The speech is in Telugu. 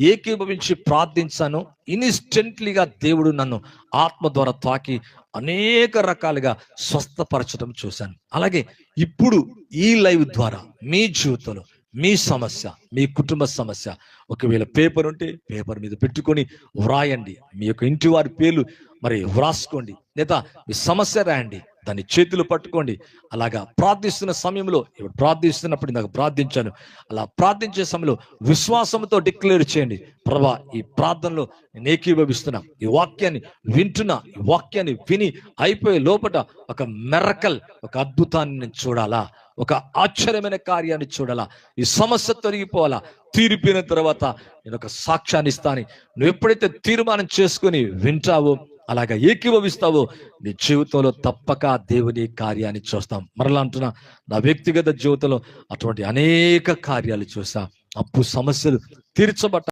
ఏకీభవించి ప్రార్థించాను. ఇన్స్టెంట్లీగా దేవుడు నన్ను ఆత్మ ద్వారా తాకి అనేక రకాలుగా స్వస్థపరచడం చూశాను. అలాగే ఇప్పుడు ఈ లైవ్ ద్వారా మీ జీవితంలో మీ సమస్య మీ కుటుంబ సమస్య ఒకవేళ పేపర్ ఉంటే పేపర్ మీద పెట్టుకొని వ్రాయండి. మీ యొక్క ఇంటి వారి పేర్లు మరి వ్రాసుకోండి. లేదా మీ సమస్య రాయండి. దాన్ని చేతులు పట్టుకోండి. అలాగా ప్రార్థిస్తున్న సమయంలో ఇప్పుడు ప్రార్థిస్తున్నప్పుడు నాకు ప్రార్థించాను. అలా ప్రార్థించే సమయంలో విశ్వాసంతో డిక్లేర్ చేయండి. ప్రభా ఈ ప్రార్థనలో నేను ఏకీభవిస్తున్నా. ఈ వాక్యాన్ని వింటున్నా. ఈ వాక్యాన్ని విని అయిపోయే లోపట ఒక మెరకల్ ఒక అద్భుతాన్ని నేను చూడాలా? ఒక ఆశ్చర్యమైన కార్యాన్ని చూడాలా? ఈ సమస్య తొలగిపోవాలా? తీరిపోయిన తర్వాత నేను ఒక సాక్ష్యాన్ని ఇస్తాను. నువ్వు ఎప్పుడైతే తీర్మానం చేసుకొని వింటావో అలాగా ఏకీభవిస్తావో నీ జీవితంలో తప్పక దేవుని కార్యాన్ని చూస్తాం. మరలా అంటున్నా నా వ్యక్తిగత జీవితంలో అటువంటి అనేక కార్యాలు చూసా అప్పు సమస్యలు తీర్చబట్ట